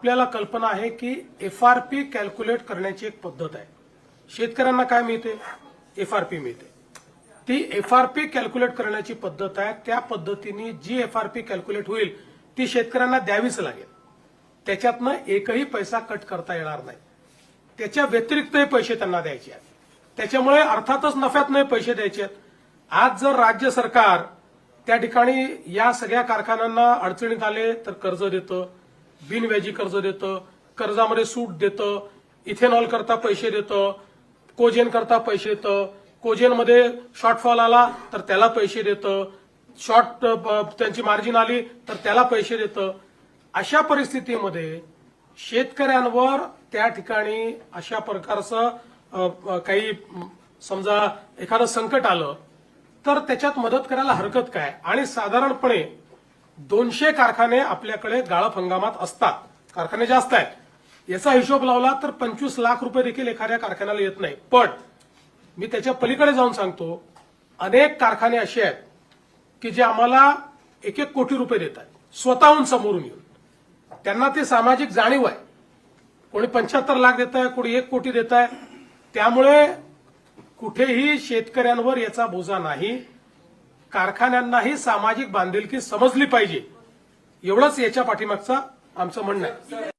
आपल्याला कल्पना आहे की एफ आर पी कॅल्क्युलेट करण्याची एक पद्धत आहे. शेतकऱ्यांना काय मिळते? एफ आर पी मिळते. ती एफ आर पी कॅल्क्युलेट करण्याची पद्धत आहे. त्या पद्धतीने जी एफ आर पी कॅल्क्युलेट होईल ती शेतकऱ्यांना द्यावीच लागेल. त्याच्यातनं एकही पैसा कट करता येणार नाही. त्याच्या व्यतिरिक्तही पैसे त्यांना द्यायचे आहेत. त्याच्यामुळे अर्थातच नफ्यात नाही पैसे द्यायचे आहेत. आज जर राज्य सरकार त्या ठिकाणी या सगळ्या कारखान्यांना अडचणीत आले तर कर्ज देतं. बिनव्याजी कर्ज देतं कर्जामध्ये सूट देतं इथेनॉल करता पैसे देतं कोजेन करता पैसे देतं कोजेनमध्ये शॉर्टफॉल आला तर त्याला पैसे देतं शॉर्ट त्यांची मार्जिन आली तर त्याला पैसे देतं. अशा परिस्थितीमध्ये शेतकऱ्यांवर त्या ठिकाणी अशा प्रकारचं काही समजा एखादं संकट आलं तर त्याच्यात मदत करायला हरकत काय? आणि साधारणपणे दोनशे कारखाने आपल्याकडे गाळप हंगामात असतात. कारखाने जास्त आहेत. याचा हिशोब लावला तर पंचवीस लाख रुपये देखील एखाद्या कारखान्याला येत नाही. पण मी त्याच्या पलीकडे जाऊन सांगतो अनेक कारखाने असे आहेत की जे आम्हाला एक एक कोटी रुपये देत आहेत. स्वतःहून समोरून येऊन. त्यांना ते सामाजिक जाणीव आहे. कोणी पंच्याहत्तर लाख देत आहे कोणी एक कोटी देत आहे. त्यामुळे कुठेही शेतकऱ्यांवर याचा बोजा नाही. कारखान्यांनाही सामाजिक बांधिलकी समजली पाहिजे. एवढंच याच्या पाठीमागचं आमचं म्हणणं आहे.